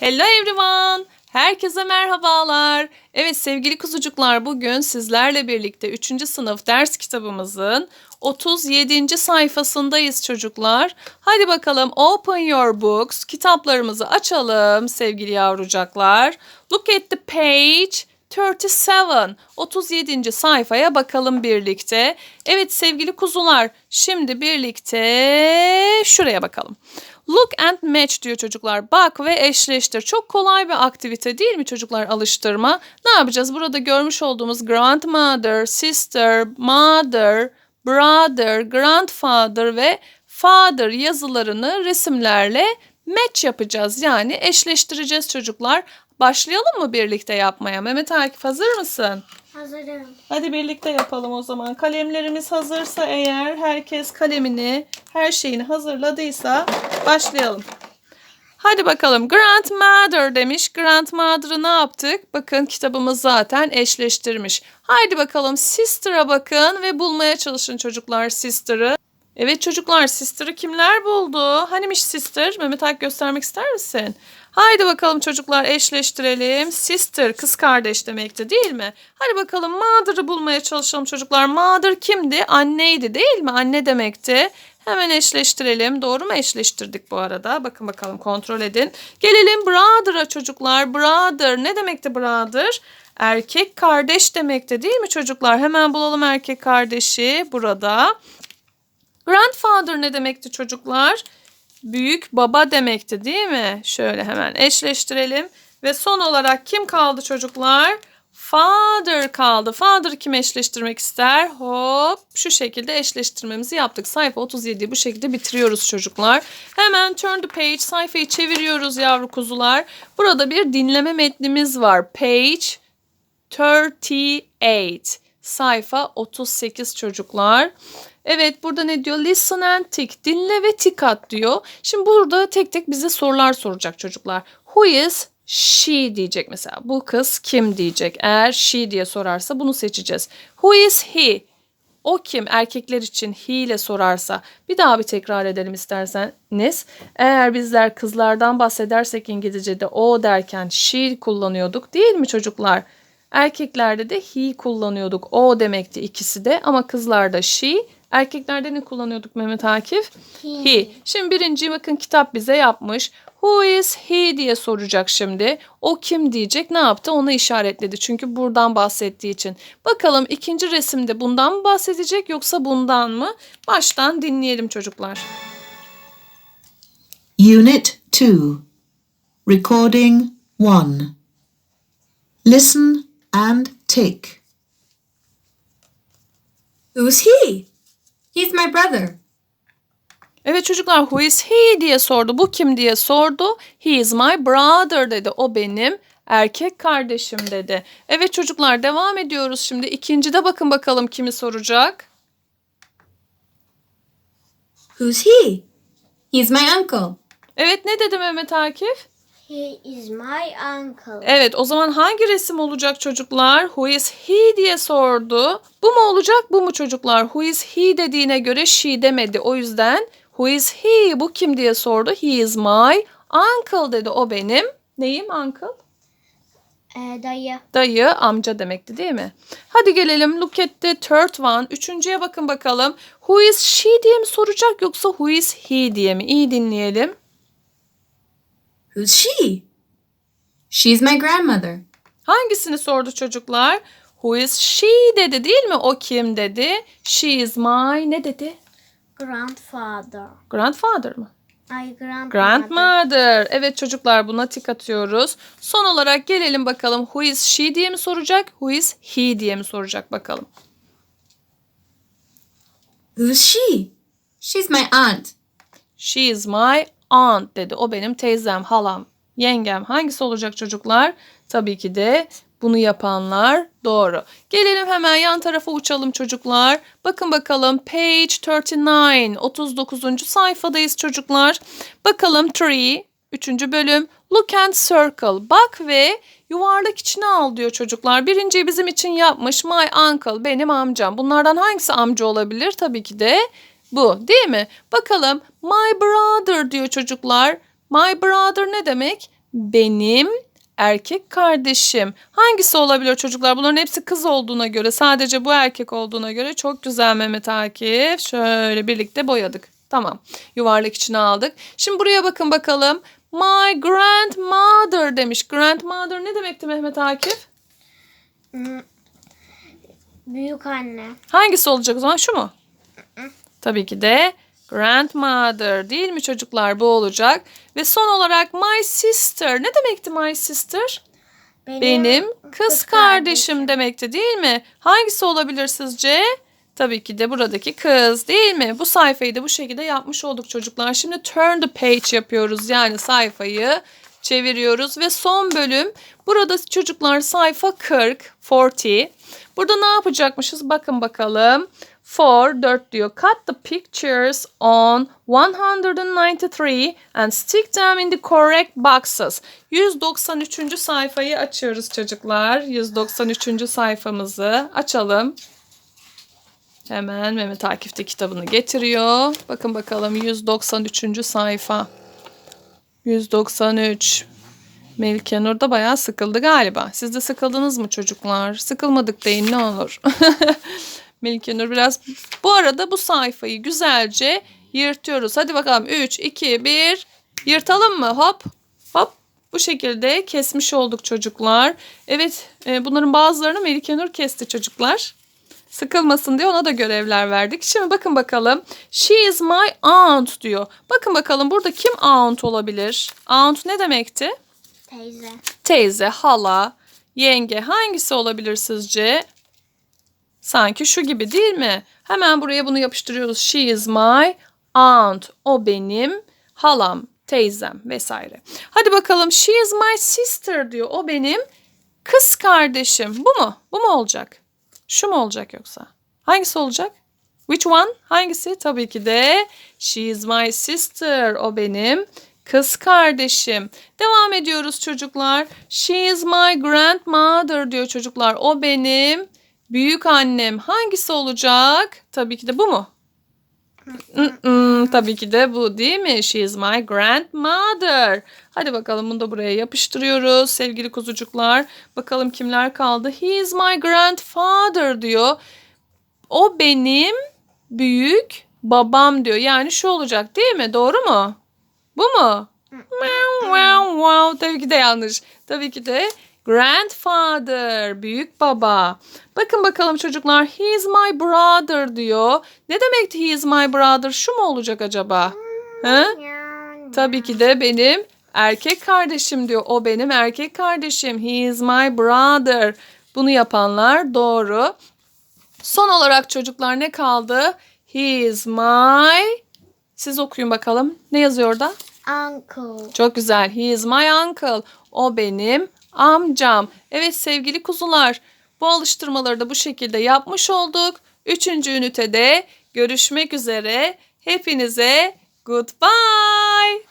Hello everyone. Herkese merhabalar. Evet sevgili kuzucuklar bugün sizlerle birlikte 3. sınıf ders kitabımızın 37. sayfasındayız çocuklar. Hadi bakalım open your books. Kitaplarımızı açalım sevgili yavrucaklar. Look at the page 37. 37. sayfaya bakalım birlikte. Evet sevgili kuzular şimdi birlikte şuraya bakalım. Look and match diyor çocuklar. Bak ve eşleştir. Çok kolay bir aktivite değil mi çocuklar alıştırma? Ne yapacağız? Burada görmüş olduğumuz grandmother, sister, mother, brother, grandfather ve father yazılarını resimlerle match yapacağız. Yani eşleştireceğiz çocuklar. Başlayalım mı birlikte yapmaya? Mehmet Akif hazır mısın? Hazırım. Hadi birlikte yapalım o zaman. Kalemlerimiz hazırsa eğer herkes kalemini, her şeyini hazırladıysa başlayalım. Hadi bakalım. Grandmother demiş. Grandmother'ı ne yaptık? Bakın kitabımız zaten eşleştirmiş. Haydi bakalım sister'a bakın ve bulmaya çalışın çocuklar sister'ı. Evet çocuklar sister'ı kimler buldu? Hanimiş sister? Mehmet Ak göstermek ister misin? Haydi bakalım çocuklar eşleştirelim. Sister kız kardeş demekti değil mi? Hadi bakalım mother'ı bulmaya çalışalım çocuklar. Mother kimdi? Anneydi değil mi? Anne demekti. Hemen eşleştirelim. Doğru mu eşleştirdik bu arada? Bakın bakalım kontrol edin. Gelelim brother'a çocuklar. Brother ne demekti brother? Erkek kardeş demekti değil mi çocuklar? Hemen bulalım erkek kardeşi burada. Grandfather ne demekti çocuklar? Büyük baba demekti değil mi? Şöyle hemen eşleştirelim. Ve son olarak kim kaldı çocuklar? Father kaldı. Father kim eşleştirmek ister? Hop şu şekilde eşleştirmemizi yaptık. Sayfa 37'yi bu şekilde bitiriyoruz çocuklar. Hemen turn the page sayfayı çeviriyoruz yavru kuzular. Burada bir dinleme metnimiz var. Page 38. Sayfa 38 çocuklar. Evet burada ne diyor? Listen and tick. Dinle ve tik at diyor. Şimdi burada tek tek bize sorular soracak çocuklar. Who is she diyecek mesela. Bu kız kim diyecek. Eğer she diye sorarsa bunu seçeceğiz. Who is he? O kim? Erkekler için he ile sorarsa. Bir daha bir tekrar edelim isterseniz. Eğer bizler kızlardan bahsedersek İngilizce'de o derken she kullanıyorduk değil mi çocuklar? Erkeklerde de he kullanıyorduk. O demekti ikisi de ama kızlarda she, erkeklerde ne kullanıyorduk Mehmet Akif? He. He. Şimdi birinci bakın kitap bize yapmış. Who is he diye soracak şimdi. O kim diyecek ne yaptı onu işaretledi. Çünkü buradan bahsettiği için. Bakalım ikinci resimde bundan mı bahsedecek yoksa bundan mı? Baştan dinleyelim çocuklar. Unit 2 Recording 1 Listen and tick. Who's he? He's my brother. Evet çocuklar who is he diye sordu. Bu kim diye sordu. He is my brother dedi. O benim erkek kardeşim dedi. Evet çocuklar devam ediyoruz şimdi. İkincide bakın bakalım kimi soracak. Who's he? He's my uncle. Evet ne dedi Mehmet Akif? He is my uncle. Evet o zaman hangi resim olacak çocuklar? Who is he diye sordu. Bu mu olacak bu mu çocuklar? Who is he dediğine göre she demedi. O yüzden who is he bu kim diye sordu. He is my uncle dedi. O benim neyim uncle? Ee, dayı. Dayı amca demekti değil mi? Hadi gelelim look at the third one. Üçüncüye bakın bakalım. Who is she diye mi soracak yoksa who is he diye mi? İyi dinleyelim. Who's she? She's my grandmother. Hangisini sordu çocuklar? Who is she dedi değil mi? O kim dedi? She is my ne dedi? Grandfather. Grandfather mı? Ay grandmother. Grandmother. Evet çocuklar buna tik atıyoruz. Son olarak gelelim bakalım. Who is she diye mi soracak? Who is he diye mi soracak bakalım. Who's she? She's my aunt. She is my aunt dedi. O benim teyzem, halam, yengem. Hangisi olacak çocuklar? Tabii ki de bunu yapanlar doğru. Gelelim hemen yan tarafa uçalım çocuklar. Bakın bakalım page 39 39. sayfadayız çocuklar. Bakalım 3 3. bölüm look and circle. Bak ve yuvarlak içine al diyor çocuklar. Birinciyi bizim için yapmış my uncle benim amcam. Bunlardan hangisi amca olabilir? Tabii ki de bu değil mi? Bakalım my brother diyor çocuklar. My brother ne demek? benim erkek kardeşim. Hangisi olabilir çocuklar? Bunların hepsi kız olduğuna göre, sadece bu erkek olduğuna göre çok güzel Mehmet Akif. Şöyle birlikte boyadık. Tamam. Yuvarlak içine aldık. Şimdi buraya bakın bakalım. My grandmother demiş. Grandmother ne demekti Mehmet Akif? Büyük anne. Hangisi olacak o zaman? Şu mu? Tabii ki de grandmother değil mi çocuklar? Bu olacak. Ve son olarak my sister. Ne demekti my sister? Benim kız kardeşim demekti değil mi? Hangisi olabilir sizce? Tabii ki de buradaki kız değil mi? Bu sayfayı da bu şekilde yapmış olduk çocuklar. Şimdi turn the page yapıyoruz. Yani sayfayı çeviriyoruz ve son bölüm burada çocuklar sayfa 40, 40. Burada ne yapacakmışız? Bakın bakalım. 4, 4 diyor. Cut the pictures on 193 and stick them in the correct boxes. 193. sayfayı açıyoruz çocuklar. 193. sayfamızı açalım. Hemen Mehmet Akif de kitabını getiriyor. Bakın bakalım 193. sayfa. 193. Melike Nur da bayağı sıkıldı galiba. Siz de sıkıldınız mı çocuklar? Sıkılmadık deyin ne olur. Melike Nur biraz... Bu arada bu sayfayı güzelce yırtıyoruz. Hadi bakalım 3, 2, 1. Yırtalım mı? Hop hop. Bu şekilde kesmiş olduk çocuklar. Evet e, bunların bazılarını Melike Nur kesti çocuklar. Sıkılmasın diye ona da görevler verdik. Şimdi bakın bakalım. She is my aunt diyor. Bakın bakalım burada kim aunt olabilir? Aunt ne demekti? Teyze. Teyze, hala, yenge hangisi olabilir sizce? Sanki şu gibi değil mi? Hemen buraya bunu yapıştırıyoruz. She is my aunt. O benim halam, teyzem vesaire. Hadi bakalım. She is my sister diyor. O benim kız kardeşim. Bu mu? Bu mu olacak? Şu mu olacak yoksa? Hangisi olacak? Which one? Hangisi? Tabii ki de she is my sister. O benim kız kardeşim. Devam ediyoruz çocuklar. She is my grandmother diyor çocuklar. O benim büyük annem. Hangisi olacak? Tabii ki de bu mu? Tabii ki de bu değil mi? She is my grandmother. Hadi bakalım bunu da buraya yapıştırıyoruz sevgili kuzucuklar. Bakalım kimler kaldı? He is my grandfather diyor. O benim büyük babam diyor. Yani şu olacak değil mi? Doğru mu? Bu mu? Wow, wow, wow. Tabii ki de yanlış. Tabii ki de grandfather, büyük baba. Bakın bakalım çocuklar. He is my brother diyor. Ne demekti he is my brother? Şu mu olacak acaba? Hı? Tabii ki de benim erkek kardeşim diyor. O benim erkek kardeşim. He is my brother. Bunu yapanlar doğru. Son olarak çocuklar ne kaldı? He is my... Siz okuyun bakalım. Ne yazıyor orada? Uncle. Çok güzel. He is my uncle. O benim amcam. Evet sevgili kuzular. Bu alıştırmaları da bu şekilde yapmış olduk. Üçüncü ünitede görüşmek üzere. Hepinize goodbye.